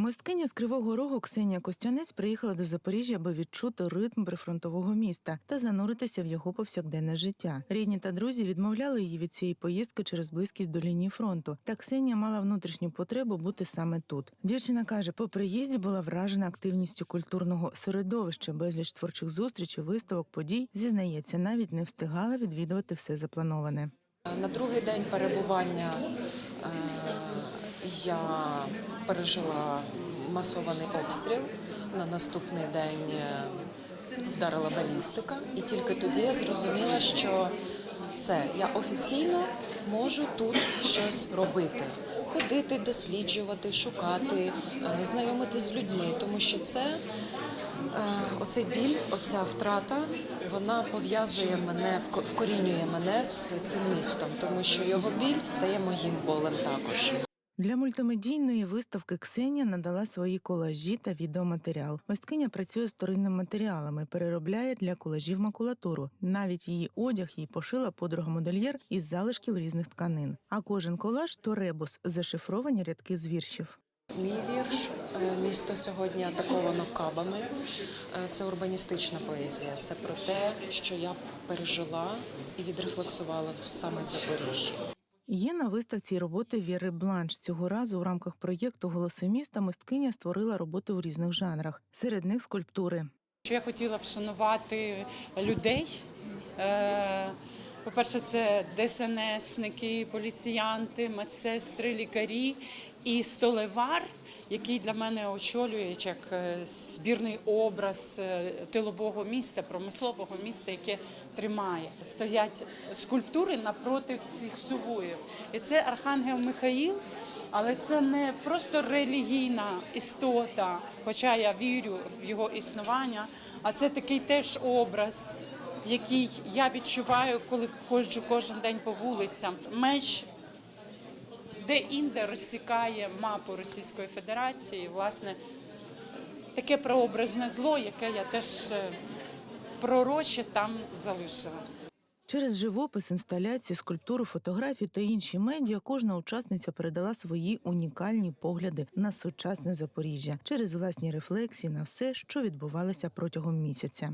Мисткиня з Кривого Рогу Ксенія Костянець приїхала до Запоріжжя, аби відчути ритм прифронтового міста та зануритися в його повсякденне життя. Рідні та друзі відмовляли її від цієї поїздки через близькість до лінії фронту. Та Ксенія мала внутрішню потребу бути саме тут. Дівчина каже, по приїзді була вражена активністю культурного середовища, безліч творчих зустрічей, виставок, подій. Зізнається, навіть не встигала відвідувати все заплановане. На другий день перебування е, я пережила масований обстріл. На наступний день е, вдарила балістика, і тільки тоді я зрозуміла, що все, я офіційно можу тут щось робити. Ходити, досліджувати, шукати, е, знайомитись з людьми, тому що це Е, Оцей біль, оця втрата, вона пов'язує мене, вко- вкорінює мене з цим містом, тому що його біль стає моїм болем також. Для мультимедійної виставки Ксенія надала свої колажі та відеоматеріал. Мисткиня працює з вторинними матеріалами, переробляє для колажів макулатуру. Навіть її одяг їй пошила подруга модельєр із залишків різних тканин. А кожен колаж то ребус, зашифровані рядки з віршів. Мій вірш е, місто сьогодні атаковано кабами. Е, Це урбаністична поезія. Це про те, що я пережила і відрефлексувала саме в Запоріжжі. Є на виставці роботи Віри Бланш. Цього разу у рамках проєкту Голоси міста мисткиня створила роботи у різних жанрах. Серед них скульптури. Що я хотіла вшанувати людей. Е, По-перше, це ДСНСники, поліціянти, медсестри, лікарі і столевар, який для мене очолює як е, збірний образ е, тилового міста, промислового міста, яке тримає. Стоять скульптури напроти цих сувоїв. І це Архангел Михаїл, але це не просто релігійна істота, хоча я вірю в його існування, а це такий теж образ, який я відчуваю, коли ходжу кожен день по вулицям. Меч де-інде розсікає мапу Російської Федерації. Власне, таке прообразне зло, яке я теж е, пророче там залишила. Через живопис, інсталяції, скульптуру, фотографії та інші медіа кожна учасниця передала свої унікальні погляди на сучасне Запоріжжя через власні рефлексії на все, що відбувалося протягом місяця.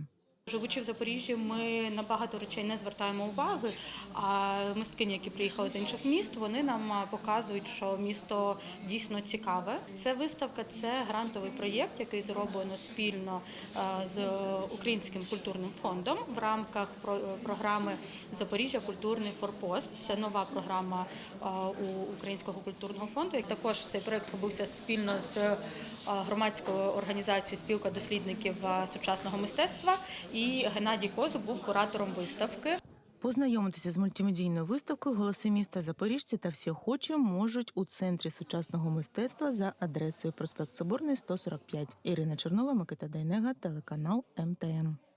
Живучи в Запоріжжі, ми на багато речей не звертаємо уваги. А мисткині, які приїхали з інших міст, вони нам показують, що місто дійсно цікаве. Це виставка, це грантовий проєкт, який зроблено спільно з Українським культурним фондом в рамках про- програми Запоріжжя Культурний форпост. Це нова програма у Українського культурного фонду. Також цей проєкт робився спільно з громадською організацією Спілка дослідників сучасного мистецтва. І Геннадій Козуб був куратором виставки. Познайомитися з мультимедійною виставкою Голоси міста Запоріжці та всі охочі можуть у центрі сучасного мистецтва за адресою проспект Соборний 145. Ірина Чернова, Микита Дайнега, телеканал МТМ.